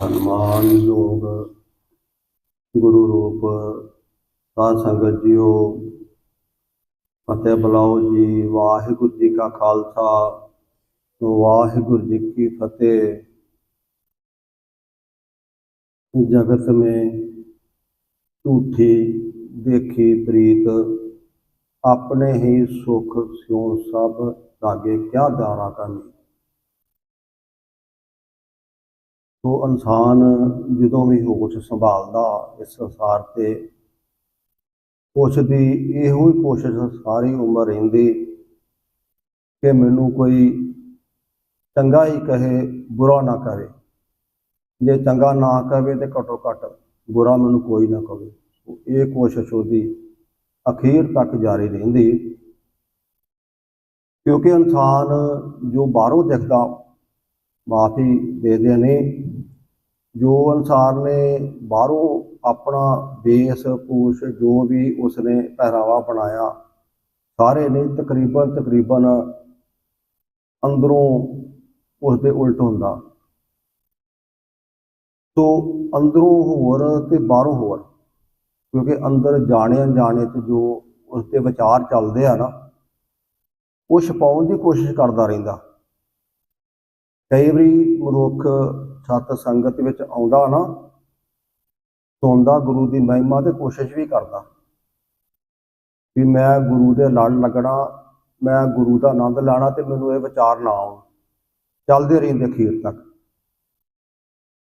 ਸਨਮਾਨਯੋਗ ਗੁਰੂ ਰੂਪ ਸਾਧ ਸੰਗਤ ਜੀਓ ਫਤਿਹ ਬੁਲਾਓ ਜੀ ਵਾਹਿਗੁਰੂ ਜੀ ਕਾ ਖਾਲਸਾ ਵਾਹਿਗੁਰੂ ਜੀ ਕੀ ਫਤਿਹ जगत में ਝੂਠੀ ਦੇਖੀ ਪ੍ਰੀਤ ਆਪਣੇ ਹੀ ਸੁਖ ਸਿਉ ਸਭ ਲਾਗੇ ਕਿਆ ਦਾਰਾ ਕਰਨੀ ਸੋ ਇਨਸਾਨ ਜਦੋਂ ਵੀ ਹੋਸ਼ ਸੰਭਾਲਦਾ ਇਸ ਸੰਸਾਰ ਤੇ ਉਸ ਦੀ ਇਹੋ ਹੀ ਕੋਸ਼ਿਸ਼ ਸਾਰੀ ਉਮਰ ਰਹਿੰਦੀ ਕਿ ਮੈਨੂੰ ਕੋਈ ਚੰਗਾ ਹੀ ਕਹੇ, ਬੁਰਾ ਨਾ ਕਰੇ। ਜੇ ਚੰਗਾ ਨਾ ਕਹੇ ਤੇ ਘਟੋ ਘਟ ਬੁਰਾ ਮੈਨੂੰ ਕੋਈ ਨਾ ਕਵੇ ਇਹ ਕੋਸ਼ਿਸ਼ ਉਹਦੀ ਅਖੀਰ ਤੱਕ ਜਾਰੀ ਰਹਿੰਦੀ। ਕਿਉਂਕਿ ਇਨਸਾਨ ਜੋ ਬਾਹਰੋਂ ਦਿਖਦਾ, ਮਾਫੀ ਦੇ ਦੇ ਨੇ ਜੋ ਅਨਸਾਰ ਨੇ ਬਾਹਰੋਂ ਆਪਣਾ ਬੇਸ ਪੂਛ ਜੋ ਵੀ ਉਸਨੇ ਪਹਿਰਾਵਾ ਬਣਾਇਆ, ਸਾਰੇ ਨੇ ਤਕਰੀਬਨ ਤਕਰੀਬਨ ਅੰਦਰੋਂ ਉਸ ਦੇ ਉਲਟ ਹੁੰਦਾ। ਸੋ ਅੰਦਰੋਂ ਹੋਰ ਤੇ ਬਾਹਰੋਂ ਹੋਰ, ਕਿਉਂਕਿ ਅੰਦਰ ਜਾਣੇ ਅਣਜਾਣੇ ਤੇ ਜੋ ਉਸ ਦੇ ਵਿਚਾਰ ਚੱਲਦੇ ਆ ਨਾ, ਉਹ ਛਪਾਉਣ ਦੀ ਕੋਸ਼ਿਸ਼ ਕਰਦਾ ਰਹਿੰਦਾ। ਕਈ ਵਾਰੀ ਮਨੁੱਖ ਸਤ ਸੰਗਤ ਵਿੱਚ ਆਉਂਦਾ ਨਾ, ਸੁਣਦਾ ਗੁਰੂ ਦੀ ਮਹਿਮਾ ਤੇ ਕੋਸ਼ਿਸ਼ ਵੀ ਕਰਦਾ। ਵੀ ਮੈਂ ਗੁਰੂ ਦੇ ਲੜ ਲੱਗਣਾ, ਮੈਂ ਗੁਰੂ ਦਾ ਆਨੰਦ ਲੈਣਾ ਤੇ ਮੈਨੂੰ ਇਹ ਵਿਚਾਰ ਨਾ ਆਉਣ। ਚੱਲਦੇ ਰਹਿੰਦੇ ਅਖੀਰ ਤੱਕ।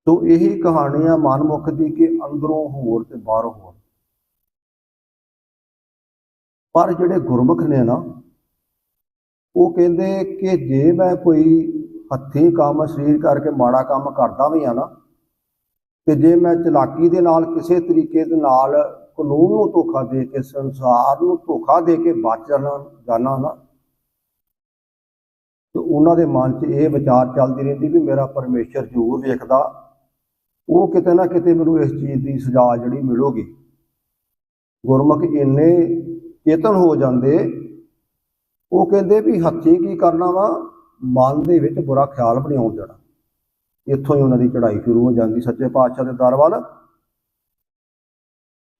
ਤੋ ਇਹੀ ਕਹਾਣੀ ਆ ਮਨਮੁਖ ਦੀ ਕਿ ਅੰਦਰੋਂ ਹੋਰ ਤੇ ਬਾਹਰੋਂ ਹੋਰ। ਪਰ ਜਿਹੜੇ ਗੁਰਮੁਖ ਨੇ ਨਾ, ਉਹ ਕਹਿੰਦੇ ਕਿ ਜੇ ਮੈਂ ਕੋਈ ਹੱਥੀਂ ਕੰਮ, ਸਰੀਰ ਕਰਕੇ ਮਾੜਾ ਕੰਮ ਕਰਦਾ ਵੀ ਆ ਨਾ। ਤੇ ਜੇ ਮੈਂ ਚਲਾਕੀ ਦੇ ਨਾਲ ਕਿਸੇ ਤਰੀਕੇ ਦੇ ਨਾਲ ਕਾਨੂੰਨ ਨੂੰ ਧੋਖਾ ਦੇ ਕੇ, ਸੰਸਾਰ ਨੂੰ ਧੋਖਾ ਦੇ ਕੇ ਬਚ ਜਾਣਾ ਜਾਣਾ ਨਾ, ਤੇ ਉਹਨਾਂ ਦੇ ਮਨ 'ਚ ਇਹ ਵਿਚਾਰ ਚੱਲਦੀ ਰਹਿੰਦੀ ਵੀ ਮੇਰਾ ਪਰਮੇਸ਼ਰ ਜ਼ਰੂਰ ਵੇਖਦਾ। ਉਹ ਕਿਤੇ ਨਾ ਕਿਤੇ ਮੈਨੂੰ ਇਸ ਚੀਜ਼ ਦੀ ਸਜ਼ਾ ਜਿਹੜੀ ਮਿਲੂਗੀ। ਗੁਰਮੁਖ ਇੰਨੇ ਚੇਤਨ ਹੋ ਜਾਂਦੇ, ਉਹ ਕਹਿੰਦੇ ਵੀ ਹੱਥੀਂ ਕੀ ਕਰਨਾ ਵਾ? ਮਨ ਦੇ ਵਿੱਚ ਬੁਰਾ ਖਿਆਲ ਵੀ ਨਹੀਂ ਆਉਣ ਦੇਣਾ। ਇੱਥੋਂ ਹੀ ਉਹਨਾਂ ਦੀ ਚੜ੍ਹਾਈ ਸ਼ੁਰੂ ਹੋ ਜਾਂਦੀ, ਸੱਚੇ ਪਾਤਸ਼ਾਹ ਦੇ ਦਰ ਵੱਲ।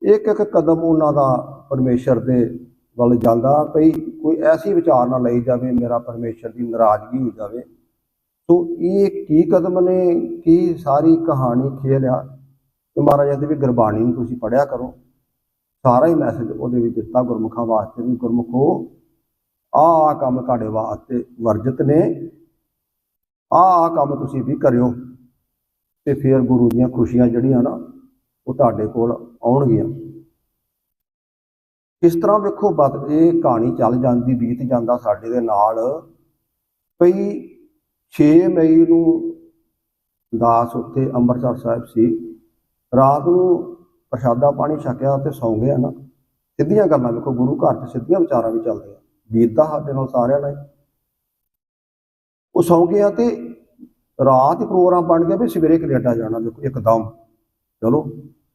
ਇੱਕ ਇੱਕ ਕਦਮ ਉਹਨਾਂ ਦਾ ਪਰਮੇਸ਼ਰ ਦੇ ਵੱਲ ਜਾਂਦਾ, ਭਈ ਕੋਈ ਐਸੀ ਵਿਚਾਰ ਨਾ ਲਈ ਜਾਵੇ, ਮੇਰਾ ਪਰਮੇਸ਼ਰ ਦੀ ਨਾਰਾਜ਼ਗੀ ਹੋ ਜਾਵੇ। ਸੋ ਇਹ ਕੀ ਕਦਮ ਨੇ, ਕੀ ਸਾਰੀ ਕਹਾਣੀ ਖੇਲ ਆ? ਤੇ ਮਹਾਰਾਜ ਦੀ ਵੀ ਗੁਰਬਾਣੀ ਨੂੰ ਤੁਸੀਂ ਪੜਿਆ ਕਰੋ। ਸਾਰਾ ਹੀ ਮੈਸੇਜ ਉਹਦੇ ਵਿੱਚ ਦਿੱਤਾ ਗੁਰਮੁਖਾਂ ਵਾਸਤੇ ਵੀ, ਗੁਰਮੁਖੋ ਆਹ ਆਹ ਕੰਮ ਤੁਹਾਡੇ ਵਾਸਤੇ ਵਰਜਿਤ ਨੇ। ਆਹ ਆਹ ਕੰਮ ਤੁਸੀਂ ਵੀ ਕਰਿਓ ਤੇ ਫਿਰ ਗੁਰੂ ਦੀਆਂ ਖੁਸ਼ੀਆਂ ਜਿਹੜੀਆਂ ਨਾ ਉਹ ਤੁਹਾਡੇ ਕੋਲ ਆਉਣਗੀਆਂ। ਇਸ ਤਰ੍ਹਾਂ ਵੇਖੋ ਬਤ ਇਹ ਕਹਾਣੀ ਚੱਲ ਜਾਂਦੀ, ਬੀਤ ਜਾਂਦਾ ਸਾਡੇ ਦੇ ਨਾਲ। ਭਈ 6 ਮਈ ਨੂੰ ਦਾਸ ਉੱਤੇ ਅੰਮ੍ਰਿਤਸਰ ਸਾਹਿਬ ਸੀ। ਰਾਤ ਨੂੰ ਪ੍ਰਸ਼ਾਦਾ ਪਾਣੀ ਛਕਿਆ ਤੇ ਸੌਂ ਗਿਆ ਨਾ। ਸਿੱਧੀਆਂ ਗੱਲਾਂ ਵੇਖੋ ਗੁਰੂ ਘਰ 'ਚ ਸਿੱਧੀਆਂ ਵਿਚਾਰਾਂ ਵੀ ਚੱਲਦੀਆਂ। ਬੀਤਦਾ ਸਾਡੇ ਨਾਲ ਸਾਰਿਆਂ ਨਾਲ ਉਹ ਸੌਂ ਗਿਆ ਤੇ ਰਾਤ ਹੀ ਪ੍ਰੋਗਰਾਮ ਬਣ ਗਿਆ ਵੀ ਸਵੇਰੇ ਕੈਨੇਡਾ ਜਾਣਾ, ਦੇਖੋ, ਇੱਕਦਮ। ਚਲੋ,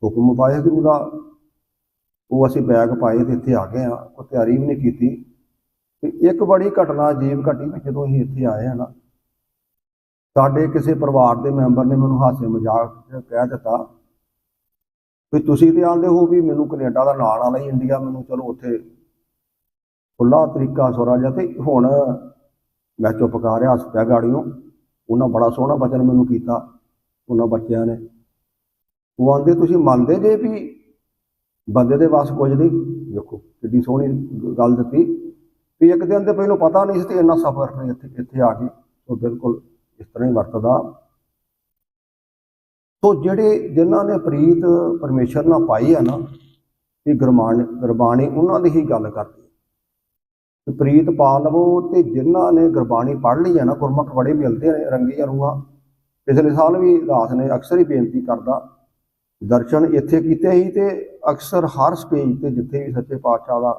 ਹੁਕਮ ਪਾਇਆ ਗੁਰੂ ਦਾ। ਉਹ ਅਸੀਂ ਬੈਗ ਪਾਏ ਤੇ ਇੱਥੇ ਆ ਗਏ ਆ, ਕੋਈ ਤਿਆਰੀ ਵੀ ਨਹੀਂ ਕੀਤੀ। ਤੇ ਇੱਕ ਬੜੀ ਘਟਨਾ, ਅਜੀਬ ਘਟੀ ਵੀ ਜਦੋਂ ਅਸੀਂ ਇੱਥੇ ਆਏ ਆ ਨਾ, ਸਾਡੇ ਕਿਸੇ ਪਰਿਵਾਰ ਦੇ ਮੈਂਬਰ ਨੇ ਮੈਨੂੰ ਹਾਸੇ ਮਜ਼ਾਕ ਕਹਿ ਦਿੱਤਾ ਵੀ ਤੁਸੀਂ ਤੇ ਆਂਦੇ ਹੋ ਵੀ ਮੈਨੂੰ ਕੈਨੇਡਾ ਦਾ ਨਾਲ ਨਾ ਹੀ ਇੰਡੀਆ, ਮੈਨੂੰ ਚਲੋ ਉੱਥੇ ਖੁੱਲਾ ਤਰੀਕਾ ਸੋਰਾ ਜਿਹਾ ਤੇ ਹੁਣ ਮੈਂ ਚੁੱਪ ਕਰ ਰਿਹਾ, ਹੱਸ ਪਿਆ ਗਾੜੀਆਂ ਉਹਨਾਂ ਬੜਾ ਸੋਹਣਾ ਬਚਨ ਮੈਨੂੰ ਕੀਤਾ, ਉਹਨਾਂ ਬੱਚਿਆਂ ਨੇ। ਉਹ ਆਂਦੇ, ਤੁਸੀਂ ਮੰਨਦੇ ਜੇ ਵੀ ਬੰਦੇ ਦੇ ਵਾਸ ਕੁਝ ਨਹੀਂ? ਦੇਖੋ, ਕਿੱਡੀ ਸੋਹਣੀ ਗੱਲ ਦਿੱਤੀ। ਵੀ ਇੱਕ ਦਿਨ ਦੇ ਪਹਿਲਾਂ ਪਤਾ ਨਹੀਂ ਸੀ ਤੇ ਇੰਨਾ ਸਫਰ ਨੇ ਇੱਥੇ ਇੱਥੇ ਆ ਕੇ ਉਹ ਬਿਲਕੁਲ ਇਸ ਤਰ੍ਹਾਂ ਹੀ ਵਰਤਦਾ। ਤੋ ਜਿਹੜੇ ਜਿਨ੍ਹਾਂ ਨੇ ਪ੍ਰੀਤ ਪਰਮੇਸ਼ਰ ਨਾਲ ਪਾਈ ਆ ਨਾ ਇਹ ਗੁਰਬਾਣੀ ਗੁਰਬਾਣੀ, ਉਹਨਾਂ ਦੀ ਹੀ ਗੱਲ ਕਰਦੀ ਪ੍ਰੀਤ ਪਾ ਲਵੋ ਤੇ ਜਿਨ੍ਹਾਂ ਨੇ ਗੁਰਬਾਣੀ ਪੜ੍ਹ ਲਈ ਹੈ ਨਾ, ਗੁਰਮੁਖ ਬੜੇ ਮਿਲਦੇ ਨੇ ਰੰਗੀਆਂ ਰੂਹਾਂ। ਪਿਛਲੇ ਸਾਲ ਵੀ ਦਾਸ ਨੇ ਅਕਸਰ ਹੀ ਬੇਨਤੀ ਕਰਦਾ, ਦਰਸ਼ਨ ਇੱਥੇ ਕੀਤੇ ਹੀ ਤੇ ਅਕਸਰ ਹਰ ਸਟੇਜ ਤੇ ਜਿੱਥੇ ਵੀ ਸੱਚੇ ਪਾਤਸ਼ਾਹ ਦਾ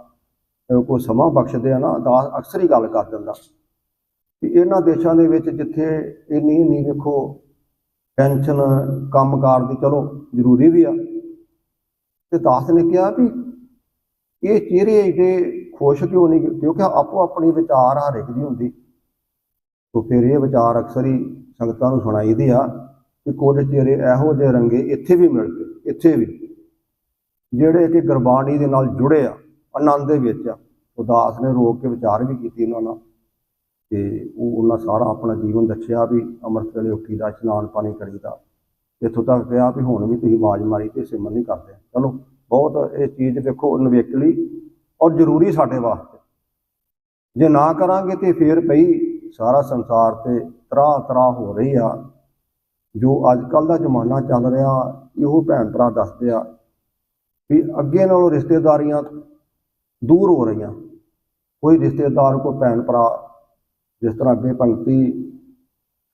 ਕੋਈ ਸਮਾਂ ਬਖਸ਼ਦੇ ਆ ਨਾ, ਦਾਸ ਅਕਸਰ ਹੀ ਗੱਲ ਕਰ ਦਿੰਦਾ। ਵੀ ਇਹਨਾਂ ਦੇਸ਼ਾਂ ਦੇ ਵਿੱਚ ਜਿੱਥੇ ਇੰਨੀ ਨਹੀਂ ਵੇਖੋ ਟੈਨਸ਼ਨ ਕੰਮਕਾਰ ਦੀ ਚਲੋ ਜ਼ਰੂਰੀ ਵੀ ਆ। ਤੇ ਦਾਸ ਨੇ ਕਿਹਾ ਵੀ ਇਹ ਚਿਹਰੇ ਜਿਹੜੇ ਖੁਸ਼ ਕਿਉਂ ਨਹੀਂ, ਕਿਉਂਕਿ ਆਪੋ ਆਪਣੀ ਵਿਚਾਰ ਹਰ ਇੱਕ ਦੀ ਹੁੰਦੀ। ਤੋ ਫਿਰ ਇਹ ਵਿਚਾਰ ਅਕਸਰ ਹੀ ਸੰਗਤਾਂ ਨੂੰ ਸੁਣਾਈਦੀ ਆ ਕਿ ਕੁਝ ਚਿਹਰੇ ਇਹੋ ਜਿਹੇ ਰੰਗੇ ਇੱਥੇ ਵੀ ਮਿਲ ਗਏ ਇੱਥੇ ਵੀ। ਜਿਹੜੇ ਕਿ ਗੁਰਬਾਣੀ ਦੇ ਨਾਲ ਜੁੜੇ ਆ, ਆਨੰਦ ਦੇ ਵਿੱਚ ਆ, ਉਦਾਸ ਨੇ ਰੋਕ ਕੇ ਵਿਚਾਰ ਵੀ ਕੀਤੀ ਉਹਨਾਂ ਨਾਲ। ਤੇ ਉਹ ਉਹਨਾਂ ਸਾਰਾ ਆਪਣਾ ਜੀਵਨ ਦੱਸਿਆ ਵੀ ਅੰਮ੍ਰਿਤ ਵੇਲੇ ਉੱਠੀ ਦਾ, ਇਸ਼ਨਾਨ ਪਾਣੀ ਕਰੀਦਾ ਇੱਥੋਂ ਤੱਕ ਕਿਹਾ ਵੀ ਹੁਣ ਵੀ ਤੁਸੀਂ ਆਵਾਜ਼ ਮਾਰੀ ਤੇ ਸਿਮਰਨ ਨਹੀਂ ਕਰਦੇ। ਚਲੋ, ਬਹੁਤ ਇਹ ਚੀਜ਼ ਵੇਖੋ, ਨਵੇਕਲੀ ਔਰ ਜ਼ਰੂਰੀ ਸਾਡੇ ਵਾਸਤੇ। ਜੇ ਨਾ ਕਰਾਂਗੇ ਤੇ ਫੇਰ ਪਈ ਸਾਰਾ ਸੰਸਾਰ ਤੇ ਤਰਾ ਤਰਾ ਹੋ ਰਹੀ ਆ। ਜੋ ਅੱਜ ਕੱਲ ਦਾ ਜ਼ਮਾਨਾ ਚੱਲ ਰਿਹਾ, ਇਹੋ ਭੈਣ ਭਰਾ ਦੱਸਦੇ ਆ ਵੀ ਅੱਗੇ ਨਾਲੋਂ ਰਿਸ਼ਤੇਦਾਰੀਆਂ ਦੂਰ ਹੋ ਰਹੀਆਂ। ਕੋਈ ਰਿਸ਼ਤੇਦਾਰ ਕੋ ਭੈਣ ਭਰਾ ਜਿਸ ਤਰ੍ਹਾਂ ਅੱਗੇ ਪੰਕਤੀ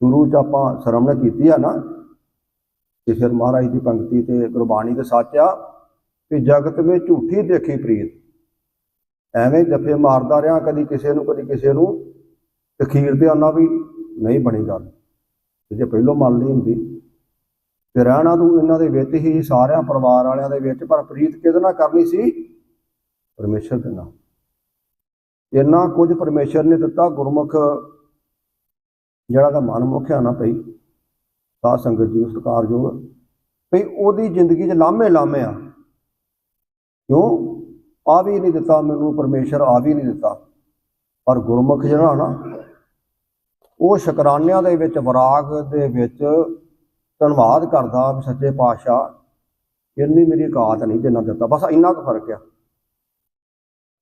ਸ਼ੁਰੂ ਚ ਆਪਾਂ ਸ਼ਰਮਣ ਕੀਤੀ ਆ ਨਾ ਕਿ ਫਿਰ ਮਹਾਰਾਜ ਦੀ ਪੰਕਤੀ ਤੇ ਗੁਰਬਾਣੀ ਦੇ ਸੱਚ ਆ ਕਿ ਜਗਤ ਵਿੱਚ ਝੂਠੀ ਦੇਖੀ ਪ੍ਰੀਤ। ਐਵੇਂ ਜੱਫੇ ਮਾਰਦਾ ਰਿਹਾ ਕਦੀ ਕਿਸੇ ਨੂੰ, ਕਦੀ ਕਿਸੇ ਨੂੰ, ਤੇ ਅਖੀਰ ਤੇ ਆਨਾ ਵੀ ਨਹੀਂ ਬਣੀ ਗੱਲ। ਤੇ ਜੇ ਪਹਿਲੋਂ ਮੰਨ ਲਈ ਹੁੰਦੀ, ਤੇ ਰਹਿਣਾ ਤੂੰ ਇਹਨਾਂ ਦੇ ਵਿੱਚ ਹੀ, ਸਾਰਿਆਂ ਪਰਿਵਾਰ ਵਾਲਿਆਂ ਦੇ ਵਿੱਚ, ਪਰ ਪ੍ਰੀਤ ਕਿਹਦੇ ਨਾਲ ਕਰਨੀ ਸੀ? ਪਰਮੇਸ਼ਰ ਦੇ ਨਾਲ। ਇੰਨਾ ਕੁਝ ਪਰਮੇਸ਼ਰ ਨੇ ਦਿੱਤਾ, ਗੁਰਮੁਖ ਜਿਹੜਾ ਦਾ ਮਨ ਮੁਖਿਆ ਨਾ ਪਈ ਸਾਧ ਸੰਗਤ ਜੀ, ਸਤਿਕਾਰਯੋਗ। ਭਈ ਉਹਦੀ ਜ਼ਿੰਦਗੀ 'ਚ ਲਾਮੇ ਲਾਮੇ ਆ। ਕਿਉਂ? ਆ ਵੀ ਨਹੀਂ ਦਿੱਤਾ, ਮੈਨੂੰ ਪਰਮੇਸ਼ਰ ਆ ਵੀ ਨਹੀਂ ਦਿੱਤਾ। ਪਰ ਗੁਰਮੁਖ ਜਿਹੜਾ ਨਾ, ਉਹ ਸ਼ੁਕਰਾਨਿਆਂ ਦੇ ਵਿੱਚ, ਵਿਰਾਗ ਦੇ ਵਿੱਚ ਧੰਨਵਾਦ ਕਰਦਾ ਵੀ ਸੱਚੇ ਪਾਤਸ਼ਾਹ, ਇੰਨੀ ਮੇਰੀ ਔਕਾਤ ਨਹੀਂ ਜਿੰਨਾ ਦਿੱਤਾ। ਬਸ ਇੰਨਾ ਕੁ ਫ਼ਰਕ ਆ।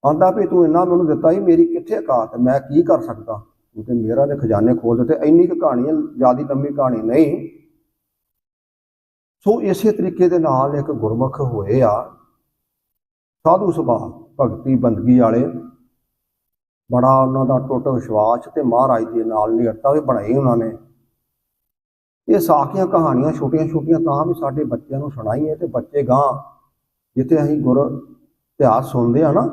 ਆਂਦਾ ਵੀ ਤੂੰ ਇੰਨਾ ਮੈਨੂੰ ਦਿੱਤਾ ਹੀ ਮੇਰੀ ਕਿੱਥੇ ਔਕਾਤ ਮੈਂ ਕੀ ਕਰ ਸਕਦਾ? ਤੂੰ ਤੇ ਮੇਰਾ ਦੇ ਖਜ਼ਾਨੇ ਖੋਲ ਦਿੱਤੇ। ਇੰਨੀ ਕੁ ਕਹਾਣੀ ਹੈ ਜਿਆਦੀ ਲੰਮੀ ਕਹਾਣੀ ਨਹੀਂ। ਸੋ ਇਸੇ ਤਰੀਕੇ ਦੇ ਨਾਲ ਇੱਕ ਗੁਰਮੁਖ ਹੋਏ ਆ। ਸਾਧੂ ਸੁਭਾਅ, ਭਗਤੀ ਬੰਦਗੀ ਵਾਲੇ। ਬੜਾ ਉਹਨਾਂ ਦਾ ਟੁੱਟ ਵਿਸ਼ਵਾਸ ਤੇ ਮਹਾਰਾਜ ਦੇ ਨਾਲ ਨਿਰਤਾ ਵੀ ਬਣਾਈ ਉਹਨਾਂ ਨੇ। ਇਹ ਸਾਖੀਆਂ ਕਹਾਣੀਆਂ ਛੋਟੀਆਂ ਛੋਟੀਆਂ ਤਾਂ ਵੀ ਸਾਡੇ ਬੱਚਿਆਂ ਨੂੰ ਸੁਣਾਈਏ ਤੇ ਬੱਚੇ ਗਾਂ ਜਿੱਥੇ ਅਸੀਂ ਗੁਰ ਇਤਿਹਾਸ ਸੁਣਦੇ ਆ ਨਾ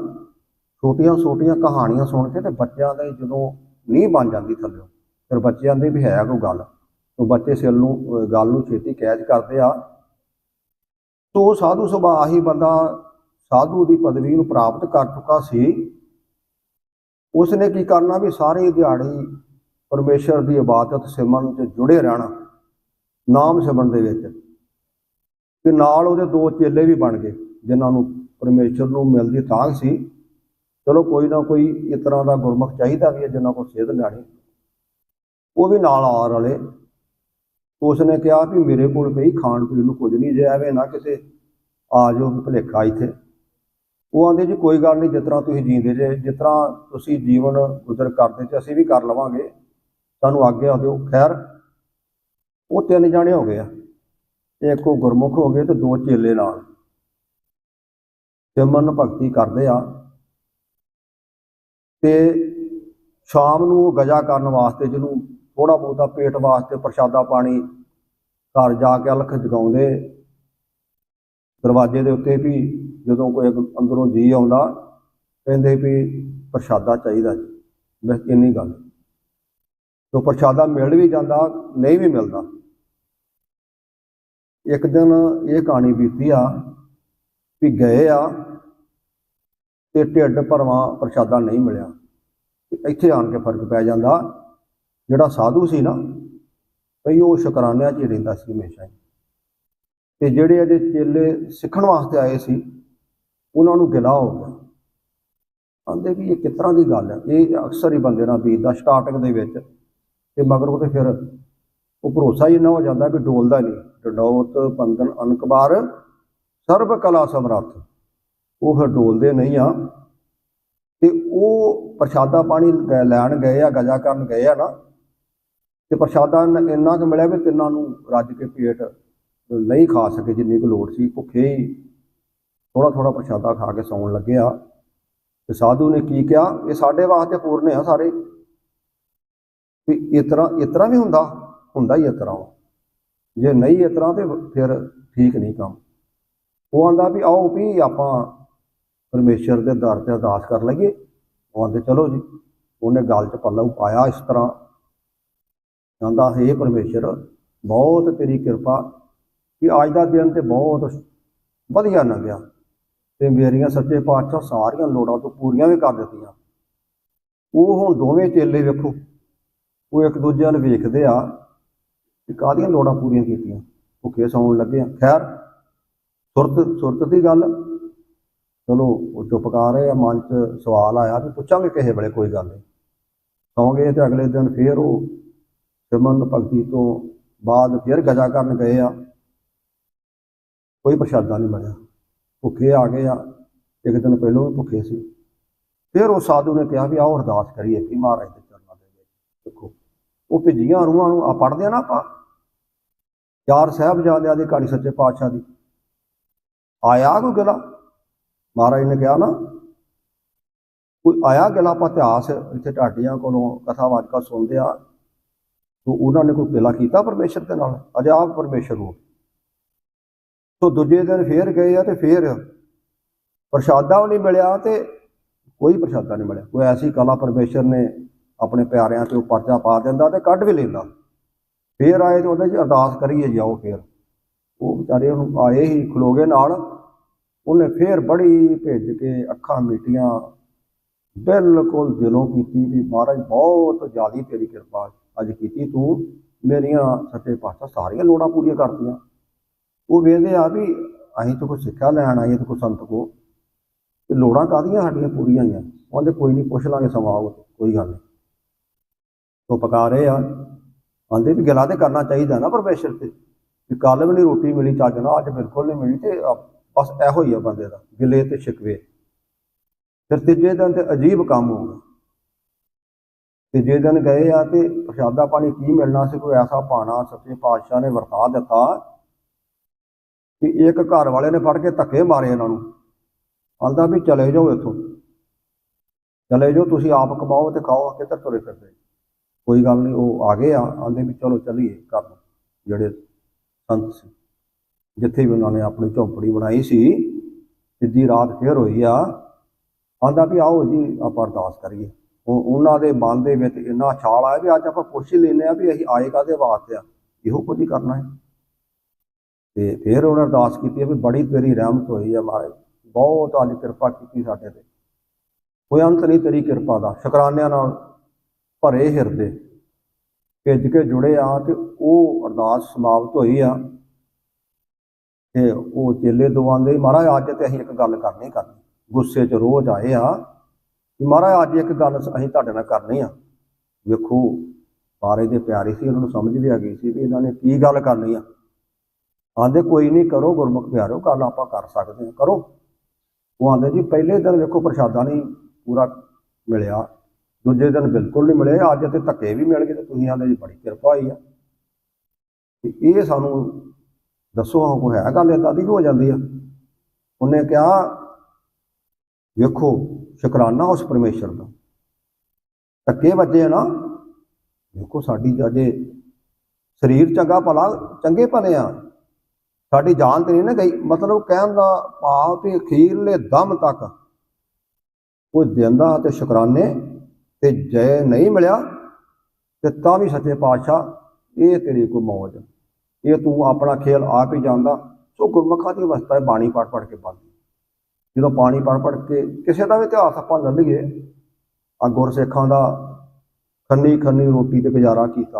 ਛੋਟੀਆਂ ਛੋਟੀਆਂ ਕਹਾਣੀਆਂ ਸੁਣ ਕੇ ਤੇ ਬੱਚਿਆਂ ਦੇ ਜਦੋਂ ਨਹੀਂ ਬਣ ਜਾਂਦੀ ਥੱਲੇ ਫਿਰ ਬੱਚਿਆਂ ਦੇ ਵੀ ਹੈ ਕੋਈ ਗੱਲ। ਉਹ ਬੱਚੇ ਸਿਰ ਨੂੰ ਗੱਲ ਨੂੰ ਛੇਤੀ ਕੈਚ ਕਰਦੇ ਆ। ਤੋ ਸਾਧੂ ਸੁਭਾਅ ਹੀ ਬੰਦਾ ਸਾਧੂ ਦੀ ਪਦਵੀ ਨੂੰ ਪ੍ਰਾਪਤ ਕਰ ਚੁੱਕਾ ਸੀ। ਉਸ ਨੇ ਕੀ ਕਰਨਾ ਵੀ ਸਾਰੇ ਦਿਹਾੜੀ ਪਰਮੇਸ਼ਰ ਦੀ ਇਬਾਦਤ ਸਿਮਰਨ ਤੇ ਜੁੜੇ ਰਹਿਣਾ, ਨਾਮ ਸਿਮਰਨ ਦੇ ਵਿੱਚ। ਤੇ ਨਾਲ ਉਹਦੇ ਦੋ ਚੇਲੇ ਵੀ ਬਣ ਗਏ, ਜਿਨ੍ਹਾਂ ਨੂੰ ਪਰਮੇਸ਼ਰ ਨੂੰ ਮਿਲਦੀ ਤਾਂਘ ਸੀ। ਚਲੋ ਕੋਈ ਨਾ ਕੋਈ ਇਸ ਤਰ੍ਹਾਂ ਦਾ ਗੁਰਮੁਖ ਚਾਹੀਦਾ ਵੀ ਹੈ, ਜਿਨ੍ਹਾਂ ਕੋਲ ਸੇਧ ਲੈਣੀ। ਉਹ ਵੀ ਨਾਲ ਆ ਰਲੇ ਉਸ ਨੇ ਕਿਹਾ ਵੀ ਮੇਰੇ ਕੋਲ ਪਈ ਖਾਣ ਪੀਣ ਨੂੰ ਕੁਝ ਨਹੀਂ, ਜੇ ਐਵੇਂ ਨਾ ਕਿਸੇ ਆ ਜਾਓ ਭੁਲੇਖਾ ਇੱਥੇ। ਉਹ ਆਂਦੇ ਜੀ, ਕੋਈ ਗੱਲ ਨਹੀਂ, ਜਿਸ ਤਰ੍ਹਾਂ ਤੁਸੀਂ ਜੀਂਦੇ ਜੇ, ਜਿਸ ਤਰ੍ਹਾਂ ਤੁਸੀਂ ਜੀਵਨ ਗੁਜ਼ਰ ਕਰਦੇ ਤੇ ਅਸੀਂ ਵੀ ਕਰ ਲਵਾਂਗੇ। ਸਾਨੂੰ ਆਗਿਆ ਦਿਓ। ਖੈਰ, ਉਹ ਤਿੰਨ ਜਾਣੇ ਹੋ ਗਏ ਆ। ਇੱਕ ਉਹ ਗੁਰਮੁਖ ਹੋ ਗਏ ਤੇ ਦੋ ਚੇਲੇ ਨਾਲ। ਸਿਮਰਨ ਭਗਤੀ ਕਰਦੇ ਆ। ਤੇ ਸ਼ਾਮ ਨੂੰ ਉਹ ਗਜਾ ਕਰਨ ਵਾਸਤੇ, ਜਿਹਨੂੰ ਥੋੜਾ ਬਹੁਤਾ ਪੇਟ ਵਾਸਤੇ ਪ੍ਰਸ਼ਾਦਾ ਪਾਣੀ, ਘਰ ਜਾ ਕੇ ਅਲਖ ਜਗਾਉਂਦੇ। ਦਰਵਾਜ਼ੇ ਦੇ ਉੱਤੇ ਵੀ ਜਦੋਂ ਕੋਈ ਅੰਦਰੋਂ ਜੀ ਆਉਂਦਾ, ਕਹਿੰਦੇ ਵੀ ਪ੍ਰਸ਼ਾਦਾ ਚਾਹੀਦਾ ਜੀ। ਬਸ ਇੰਨੀ ਗੱਲ। ਜੋ ਪ੍ਰਸ਼ਾਦਾ ਮਿਲ ਵੀ ਜਾਂਦਾ, ਨਹੀਂ ਵੀ ਮਿਲਦਾ। ਇੱਕ ਦਿਨ ਇਹ ਕਹਾਣੀ ਬੀਤੀ ਆ ਵੀ ਗਏ ਆ ਤੇ ਢਿੱਡ ਭਰਵਾਂ ਪ੍ਰਸ਼ਾਦਾ ਨਹੀਂ ਮਿਲਿਆ। ਇੱਥੇ ਆਣ ਕੇ ਫ਼ਰਕ ਪੈ ਜਾਂਦਾ। ਜਿਹੜਾ ਸਾਧੂ ਸੀ ਨਾ ਭਈ ਉਹ ਸ਼ੁਕਰਾਨਿਆਂ 'ਚ ਹੀ ਰਹਿੰਦਾ ਸੀ ਹਮੇਸ਼ਾ ਹੀ। ਤੇ ਜਿਹੜੇ ਇਹਦੇ ਚੇਲੇ ਸਿੱਖਣ ਵਾਸਤੇ ਆਏ ਸੀ ਉਹਨਾਂ ਨੂੰ ਗਿਲਾ ਹੋ ਗਿਆ। ਆਂਦੇ ਵੀ ਇਹ ਕਿਸ ਤਰ੍ਹਾਂ ਦੀ ਗੱਲ ਹੈ? ਇਹ ਅਕਸਰ ਹੀ ਬੰਦੇ ਨਾਲ ਬੀਤਦਾ ਸਟਾਰਟਿੰਗ ਦੇ ਵਿੱਚ। ਤੇ ਮਗਰ ਉਹ ਤੇ ਫਿਰ ਉਹ ਭਰੋਸਾ ਹੀ ਇੰਨਾ ਹੋ ਜਾਂਦਾ ਕਿ ਡੋਲਦਾ ਨਹੀਂ। ਡਡੌਤ ਬੰਦਨ ਅਨਕਬਾਰ, ਸਰਬ ਕਲਾ ਸਮਰੱਥ। ਉਹ ਫਿਰ ਡੋਲਦੇ ਨਹੀਂ ਆ। ਤੇ ਉਹ ਪ੍ਰਸ਼ਾਦਾ ਪਾਣੀ ਲੈਣ ਗਏ ਆ, ਗਜਾ ਕਰਨ ਗਏ ਆ ਨਾ। ਤੇ ਪ੍ਰਸ਼ਾਦਾ ਇੰਨਾ- ਇੰਨਾ ਕੁ ਮਿਲਿਆ ਵੀ ਤਿੰਨਾਂ ਨੂੰ ਰੱਜ ਕੇ ਪੇਟ ਨਹੀਂ ਖਾ ਸਕੇ ਜਿੰਨੀ ਕੁ ਲੋੜ ਸੀ। ਭੁੱਖੇ ਹੀ ਥੋੜਾ ਥੋੜਾ ਪ੍ਰਸ਼ਾਦਾ ਖਾ ਕੇ ਸੌਣ ਲੱਗਿਆ ਆ। ਤੇ ਸਾਧੂ ਨੇ ਕੀ ਕਿਹਾ? ਇਹ ਸਾਡੇ ਵਾਸਤੇ ਪੂਰਨ ਆ ਸਾਰੇ। ਵੀ ਇਸ ਤਰ੍ਹਾਂ ਇਸ ਤਰ੍ਹਾਂ ਵੀ ਹੁੰਦਾ? ਹੁੰਦਾ ਹੀ ਇਸ ਤਰ੍ਹਾਂ ਵਾ। ਜੇ ਨਹੀਂ ਇਸ ਤਰ੍ਹਾਂ ਤੇ ਫਿਰ ਠੀਕ ਨਹੀਂ ਕੰਮ। ਉਹ ਆਂਦਾ ਵੀ ਆਓ ਵੀ ਆਪਾਂ ਪਰਮੇਸ਼ਰ ਦੇ ਦਰ ਤੇ ਅਰਦਾਸ ਕਰ ਲਈਏ। ਉਹ ਆਂਦੇ ਚਲੋ ਜੀ। ਉਹਨੇ ਗੱਲ 'ਚ ਪੱਲਾ ਪਾਇਆ ਇਸ ਤਰ੍ਹਾਂ। ਕਹਿੰਦਾ ਹੈ ਪਰਮੇਸ਼ਰ, ਬਹੁਤ ਤੇਰੀ ਕਿਰਪਾ। ਕਿ ਅੱਜ ਦਾ ਦਿਨ ਤੇ ਬਹੁਤ ਵਧੀਆ ਲੰਘਿਆ। ਤੇ ਮੇਰੀਆਂ ਸੱਚੇ ਪਾਤਸ਼ਾਹ ਸਾਰੀਆਂ ਲੋੜਾਂ ਤੋਂ ਪੂਰੀਆਂ ਵੀ ਕਰ ਦਿੱਤੀਆਂ। ਉਹ ਹੁਣ ਦੋਵੇਂ ਚੇਲੇ ਵੇਖੋ, ਉਹ ਇੱਕ ਦੂਜੇ ਨੂੰ ਵੇਖਦੇ ਆ ਕਿ ਕਾਹਦੀਆਂ ਲੋੜਾਂ ਪੂਰੀਆਂ ਕੀਤੀਆਂ। ਭੁੱਖੇ ਸੌਣ ਲੱਗੇ ਆ। ਖੈਰ, ਸੁਰਤ ਸੁਰਤ ਦੀ ਗੱਲ। ਚਲੋ, ਉਹ ਚੁੱਪ ਕਰ ਰਹੇ ਆ, ਮਨ 'ਚ ਸਵਾਲ ਆਇਆ ਵੀ ਪੁੱਛਾਂਗੇ ਕਿਸੇ ਵੇਲੇ, ਕੋਈ ਗੱਲ ਨਹੀਂ। ਸੌਂਗੇ ਤੇ ਅਗਲੇ ਦਿਨ ਫੇਰ ਉਹ ਸਿਮਰਨ ਭਗਤੀ ਤੋਂ ਬਾਅਦ ਫੇਰ ਗਜਾ ਕਰਨ ਗਏ ਆ। ਕੋਈ ਪ੍ਰਸ਼ਾਦਾ ਨਹੀਂ ਮਿਲਿਆ। ਭੁੱਖੇ ਆ ਗਏ ਆ, ਇੱਕ ਦਿਨ ਪਹਿਲਾਂ ਵੀ ਭੁੱਖੇ ਸੀ। ਫਿਰ ਉਹ ਸਾਧੂ ਨੇ ਕਿਹਾ ਵੀ ਆਓ ਅਰਦਾਸ ਕਰੀਏ ਕਿ ਮਹਾਰਾਜ ਦੇ ਚਰਨਾਂ ਦੇ ਵਿੱਚ ਦੇਖੋ, ਉਹ ਭਿੱਜੀਆਂ ਰੂਹਾਂ ਨੂੰ, ਆ ਪੜਦੇ ਆ ਨਾ ਆਪਾਂ। ਚਾਰ ਸਾਹਿਬਜ਼ਾਦਿਆਂ ਦੀ ਕਹਾਣੀ ਸੱਚੇ ਪਾਤਸ਼ਾਹ ਦੀ। ਆਇਆ ਕੋਈ ਗਲਾ? ਮਹਾਰਾਜ ਨੇ ਕਿਹਾ ਨਾ, ਕੋਈ ਆਇਆ ਗਲਾ ਆਪਾਂ ਇਤਿਹਾਸ, ਇੱਥੇ ਢਾਡੀਆਂ ਕੋਲੋਂ ਕਥਾ ਕਥਾਵਾਚਕਾਂ ਸੁਣਦੇ ਆ, ਤੋ ਉਹਨਾਂ ਨੇ ਕੋਈ ਗਿਲਾ ਕੀਤਾ ਪਰਮੇਸ਼ਰ ਦੇ ਨਾਲ? ਅਜੇ ਆਪ ਪਰਮੇਸ਼ਰ ਹੋ। ਸੋ ਦੂਜੇ ਦਿਨ ਫੇਰ ਗਏ ਆ ਤੇ ਫੇਰ ਪ੍ਰਸ਼ਾਦਾ ਵੀ ਨਹੀਂ ਮਿਲਿਆ ਤੇ ਕੋਈ ਪ੍ਰਸ਼ਾਦਾ ਨਹੀਂ ਮਿਲਿਆ। ਕੋਈ ਐਸੀ ਕਲਾ ਪਰਮੇਸ਼ਰ ਨੇ ਆਪਣੇ ਪਿਆਰਿਆਂ ਤੇ ਉਹ ਪਰਚਾ ਪਾ ਦਿੰਦਾ ਤੇ ਕੱਢ ਵੀ ਲੈਂਦਾ। ਫੇਰ ਆਏ ਤੇ ਉਹਦੇ ਚ ਅਰਦਾਸ ਕਰੀਏ ਜਾਓ ਫੇਰ। ਉਹ ਵਿਚਾਰੇ ਉਹਨੂੰ ਆਏ ਹੀ ਖਲੋਗੇ ਨਾਲ। ਉਹਨੇ ਫੇਰ ਬੜੀ ਭੇਜ ਕੇ ਅੱਖਾਂ ਮੀਟੀਆਂ। ਬਿਲਕੁਲ ਦਿਲੋਂ ਕੀਤੀ ਵੀ ਮਹਾਰਾਜ ਬਹੁਤ ਜ਼ਿਆਦੀ ਤੇਰੀ ਕਿਰਪਾ ਅੱਜ ਕੀਤੀ ਤੂੰ। ਮੇਰੀਆਂ ਸੱਚੇ ਪਾਤਸ਼ਾਹ ਸਾਰੀਆਂ ਲੋੜਾਂ ਪੂਰੀਆਂ ਕਰਤੀਆਂ। ਉਹ ਵੇਖਦੇ ਆ ਵੀ ਅਸੀਂ ਤਾਂ ਕੋਈ ਸਿੱਖਿਆ ਲੈਣ ਆਏ ਤੇ ਕੋਈ ਸੰਤ ਕੋ। ਤੇ ਲੋੜਾਂ ਕਾਹਦੀਆਂ ਸਾਡੀਆਂ ਪੂਰੀਆਂ ਹੀ ਆ ਉਹਦੇ ਕੋਈ ਨਹੀਂ ਪੁੱਛ ਲਾਂਗੇ ਸਮਾਂ ਆਊ ਕੋਈ ਗੱਲ ਨਹੀਂ ਉਹ ਪਕਾ ਰਹੇ ਆ। ਆਂਦੇ ਵੀ ਗਿਲਾ ਤੇ ਕਰਨਾ ਚਾਹੀਦਾ ਨਾ ਪਰਮੇਸ਼ਰ ਤੇ। ਵੀ ਕੱਲ ਵੀ ਨਹੀਂ ਰੋਟੀ ਮਿਲੀ, ਚੱਜ ਨਾਲ ਅੱਜ ਬਿਲਕੁਲ ਨਹੀਂ ਮਿਲੀ ਤੇ ਬਸ ਇਹੋ ਹੀ ਆ ਬੰਦੇ ਦਾ, ਗਿਲੇ ਤੇ ਸ਼ਿਕਵੇ ਫਿਰ ਤੀਜੇ ਦਿਨ ਤੇ ਅਜੀਬ ਕੰਮ ਹੋ ਗਿਆ। ਤੀਜੇ ਦਿਨ ਗਏ ਆ ਤੇ ਪ੍ਰਸ਼ਾਦਾ ਪਾਣੀ ਕੀ ਮਿਲਣਾ ਸੀ, ਕੋਈ ਐਸਾ ਪਾਣਾ ਸੱਚੇ ਪਾਤਸ਼ਾਹ ਨੇ ਵਰਤਾ ਦਿੱਤਾ। ਕਿ ਇੱਕ ਘਰ ਵਾਲੇ ਨੇ ਫੜ ਕੇ ਧੱਕੇ ਮਾਰੇ ਇਹਨਾਂ ਨੂੰ। ਆਂਦਾ ਵੀ ਚਲੇ ਜਾਓ ਇੱਥੋਂ। ਚਲੇ ਜਾਓ, ਤੁਸੀਂ ਆਪ ਕਮਾਓ ਤੇ ਖਾਓ ਕਿੱਧਰ ਤੁਰੇ ਫਿਰਦੇ। ਕੋਈ ਗੱਲ ਨਹੀਂ, ਉਹ ਆ ਗਏ ਆ। ਆਂਦੇ ਵੀ ਚਲੋ ਚੱਲੀਏ ਘਰ ਨੂੰ, ਜਿਹੜੇ ਸੰਤ ਸੀ। ਜਿੱਥੇ ਵੀ ਉਹਨਾਂ ਨੇ ਆਪਣੀ ਝੌਂਪੜੀ ਬਣਾਈ ਸੀ, ਸਿੱਧੀ ਰਾਤ ਫੇਰ ਹੋਈ ਆ। ਆਂਦਾ ਵੀ ਆਓ ਜੀ, ਆਪਾਂ ਅਰਦਾਸ ਕਰੀਏ। ਉਹ ਉਹਨਾਂ ਦੇ ਮਨ ਦੇ ਵਿੱਚ ਇੰਨਾ ਛਾਲ ਆਇਆ ਵੀ ਅੱਜ ਆਪਾਂ ਪੁੱਛ ਹੀ ਲੈਨੇ ਆ ਵੀ ਅਸੀਂ ਆਏ ਕਾਦੇ ਵਾਸਤੇ ਆ। ਇਹੋ ਕੁਝ ਹੀ ਕਰਨਾ ਹੈ। ਤੇ ਫਿਰ ਉਹਨਾਂ ਅਰਦਾਸ ਕੀਤੀ ਆ ਵੀ ਬੜੀ ਤੇਰੀ ਰਹਿਮਤ ਹੋਈ ਆ ਮਹਾਰਾਜ, ਬਹੁਤ ਅੱਜ ਕਿਰਪਾ ਕੀਤੀ ਸਾਡੇ ਤੇ। ਕੋਈ ਅੰਤ ਨਹੀਂ ਤੇਰੀ ਕਿਰਪਾ ਦਾ, ਸ਼ੁਕਰਾਨਿਆਂ ਨਾਲ ਭਰੇ ਹਿਰਦੇ। ਭਿੱਜ ਕੇ ਜੁੜੇ ਆ ਤੇ ਉਹ ਅਰਦਾਸ ਸਮਾਪਤ ਹੋਈ ਆ ਤੇ ਉਹ ਚੇਲੇ ਦੋ ਆਂਦੇ ਮਹਾਰਾਜ ਅੱਜ ਤੇ ਅਸੀਂ ਇੱਕ ਗੱਲ ਕਰਨੀ ਕਰਨੀ, ਗੁੱਸੇ 'ਚ ਰੋਜ਼ ਆਏ ਆ ਕਿ ਮਹਾਰਾਜ ਅੱਜ ਇੱਕ ਗੱਲ ਅਸੀਂ ਤੁਹਾਡੇ ਨਾਲ ਕਰਨੀ ਆ। ਵੇਖੋ, ਸਾਰੇ ਦੇ ਪਿਆਰੇ ਸੀ, ਉਹਨਾਂ ਨੂੰ ਸਮਝ ਵੀ ਆ ਗਈ ਸੀ ਵੀ ਇਹਨਾਂ ਨੇ ਕੀ ਗੱਲ ਕਰਨੀ ਆ। ਆਂਦੇ ਕੋਈ ਨਹੀਂ ਕਰੋ ਗੁਰਮੁਖ ਪਿਆਰੋ ਗੱਲ ਆਪਾਂ ਕਰ ਸਕਦੇ ਹਾਂ, ਕਰੋ। ਉਹ ਆਂਦੇ ਜੀ ਪਹਿਲੇ ਦਿਨ ਵੇਖੋ ਪ੍ਰਸ਼ਾਦਾ ਨਹੀਂ ਪੂਰਾ ਮਿਲਿਆ, ਦੂਜੇ ਦਿਨ ਬਿਲਕੁਲ ਨਹੀਂ ਮਿਲੇ ਅੱਜ ਤੇ ਧੱਕੇ ਵੀ ਮਿਲ ਗਏ ਤੇ ਤੁਸੀਂ ਆਂਦੇ ਜੀ ਬੜੀ ਕਿਰਪਾ ਹੋਈ ਆ। ਤੇ ਇਹ ਸਾਨੂੰ ਦੱਸੋ ਹਾਂ ਕੋਈ ਹੈ ਗੱਲ ਏਦਾਂ ਦੀ ਹੋ ਜਾਂਦੀ ਆ? ਉਹਨੇ ਕਿਹਾ, ਵੇਖੋ ਸ਼ੁਕਰਾਨਾ ਉਸ ਪਰਮੇਸ਼ਰ ਦਾ। ਧੱਕੇ ਵੱਜੇ ਨਾ, ਵੇਖੋ ਸਾਡੀ ਅਜੇ ਸਰੀਰ ਚੰਗਾ ਭਲਾ, ਚੰਗੇ ਭਲੇ ਆ। ਸਾਡੀ ਜਾਨ ਤੇ ਨਹੀਂ ਨਾ ਗਈ। ਮਤਲਬ ਕਹਿਣ ਦਾ ਭਾਵ ਕਿ ਅਖੀਰਲੇ ਦਮ ਤੱਕ ਕੋਈ ਦਿੰਦਾ ਤੇ ਸ਼ੁਕਰਾਨੇ ਤੇ ਜੈ ਨਹੀਂ ਮਿਲਿਆ ਤੇ ਤਾਂ ਵੀ ਸੱਚੇ ਪਾਤਸ਼ਾਹ, ਇਹ ਤੇਰੀ ਕੋਈ ਮੌਜ ਇਹ ਤੂੰ ਆਪਣਾ ਖੇਲ ਆਪ ਹੀ ਜਾਣਦਾ। ਸੋ ਗੁਰਮੁਖਾਂ ਦੀ ਅਵਸਥਾ ਹੈ ਬਾਣੀ ਪੜ ਪੜ ਕੇ ਬੰਦ ਜਦੋਂ ਪਾਣੀ ਪੜ ਪੜ ਕੇ ਕਿਸੇ ਦਾ ਵੀ ਇਤਿਹਾਸ ਆਪਾਂ ਲੈ ਲਈਏ ਆ ਗੁਰਸਿੱਖਾਂ ਦਾ ਖੰਨੀ ਖੰਨੀ ਰੋਟੀ ਤੇ ਗੁਜ਼ਾਰਾ ਕੀਤਾ।